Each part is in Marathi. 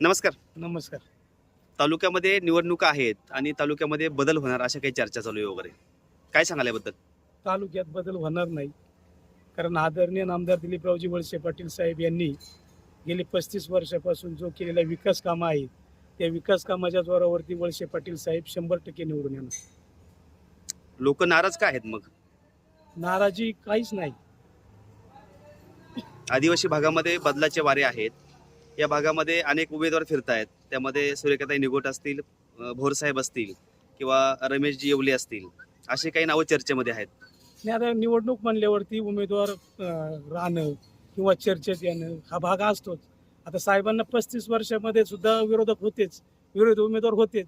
नमस्कार. नमस्कार. तालुक्यामध्ये निवडणुका आहेत आणि तालुक्यामध्ये बदल होणार अशा काही चर्चा चालू आहे वगैरे. काय सांगाल याबद्दल? तालुक्यात बदल होणार नाही. कारण आदरणीय नामदार दिलीपरावजी वळसे पाटील साहेब यांनी गेली पस्तीस वर्षापासून जो केलेला विकास कामं आहे त्या विकास कामाच्या जोरावरती वळसे पाटील साहेब शंभर टक्के निवडून येणार. लोक नाराज का आहेत मग? नाराजी काहीच नाही. आदिवासी भागामध्ये बदलाचे वारे आहेत. या भागामध्ये अनेक उमेदवार फिरत आहेत त्यामध्ये सूर्यकाताई निगोट असतील भोरसाहेब असतील किंवा रमेशजी येवले असतील असे काही नावं चर्चेमध्ये आहेत. आणि आता निवडणूक म्हणल्यावरती उमेदवार राहणं किंवा चर्चेत येणं हा भाग असतोच. आता साहेबांना पस्तीस वर्षामध्ये सुद्धा विरोधक होतेच विरोधी उमेदवार होतेच.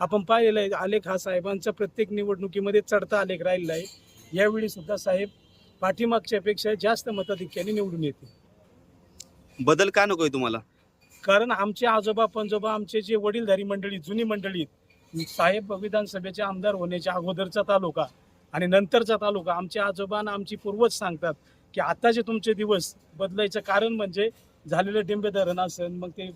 आपण पाहिलेलं आहे आलेख हा साहेबांचा प्रत्येक निवडणुकीमध्ये चढता आलेख राहिलेला आहे. यावेळी सुद्धा साहेब पाठीमागच्यापेक्षा जास्त मताधिक्याने निवडून येते बदल का नकोय तुम्हाला? कारण आमचे आजोबा पंजोबा आमचे जे वडीलधारी मंडळी जुनी मंडळी आहेत, साहेब विधानसभेचे आमदार होण्याच्या अगोदरचा तालुका आणि नंतरचा तालुका आमचे आजोबा आणि आमची पूर्वज सांगतात की आताचे तुमचे दिवस बदलायचं कारण म्हणजे झालेलं डिंबे धरण असेल मग ते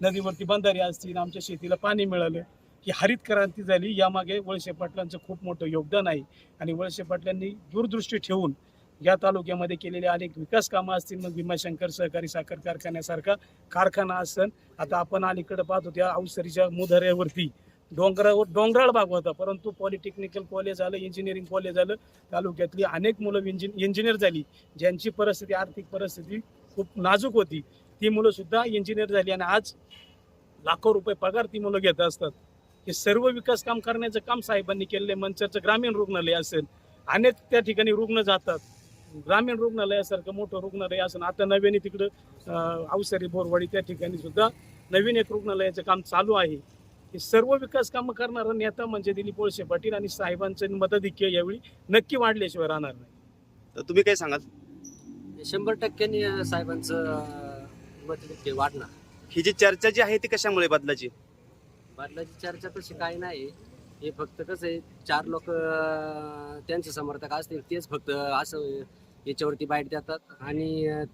नदीवरती बंधारे असतील आमच्या शेतीला पाणी मिळालं की हरित क्रांती झाली यामागे वळसे पाटलांचं खूप मोठं योगदान आहे. आणि वळसे पाटलांनी दूरदृष्टी ठेवून या तालुक्यामध्ये केलेले अनेक विकास कामं असतील मग भीमाशंकर सहकारी साखर कारखान्यासारखा कारखाना असन. आता आपण अलीकडे पाहतो त्या अवसरीच्या मुधऱ्यावरती. डोंगरावर डोंगराळ भाग होता परंतु पॉलिटेक्निकल कॉलेज झालं इंजिनिअरिंग कॉलेज झालं तालुक्यातली अनेक मुलं इंजिन इंजिनियर झाली ज्यांची परिस्थिती आर्थिक परिस्थिती खूप नाजूक होती. ती मुलं सुद्धा इंजिनियर झाली आणि आज लाखो रुपये पगार ती मुलं घेत असतात. हे सर्व विकास काम करण्याचं काम साहेबांनी केलेलं आहे. मंचरचं ग्रामीण रुग्णालय असेल अनेक त्या ठिकाणी रुग्ण जातात. ग्रामीण रुग्णालयासारखं मोठं रुग्णालय असेल आता नव्याने तिकडं अवसरी बोरवाडी त्या ठिकाणी सुद्धा नवीन एक रुग्णालयाचं काम चालू आहे. हे सर्व विकास कामं करणारा नेता म्हणजे दिलीप वळसे पाटील आणि साहेबांचं मताधिक्य यावेळी नक्की वाढल्याशिवाय राहणार नाही. तर तुम्ही काय सांगाल? शंभर टक्क्यांनी साहेबांचं अं, मत ते वाढणार. ही जी चर्चा जी आहे ती कशामुळे बदलाची? बदलाची चर्चा तशी काही नाही. हे फक्त कसं आहे चार लोक त्यांचे समर्थक असतील तेच फक्त असं याच्यावरती बाईट देतात आणि अं,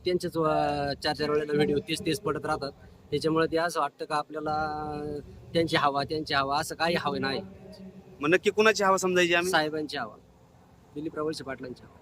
चार चार वेळेला व्हिडिओ तेच तेच पडत राहतात. त्याच्यामुळे ते असं वाटतं का आपल्याला त्यांची हवा त्यांची हवा असं काही हवं नाही. मग नक्की कुणाची हवा समजायची आम्ही? साहेबांची हवा. दिलीप रावळचे पाटलांची हवा.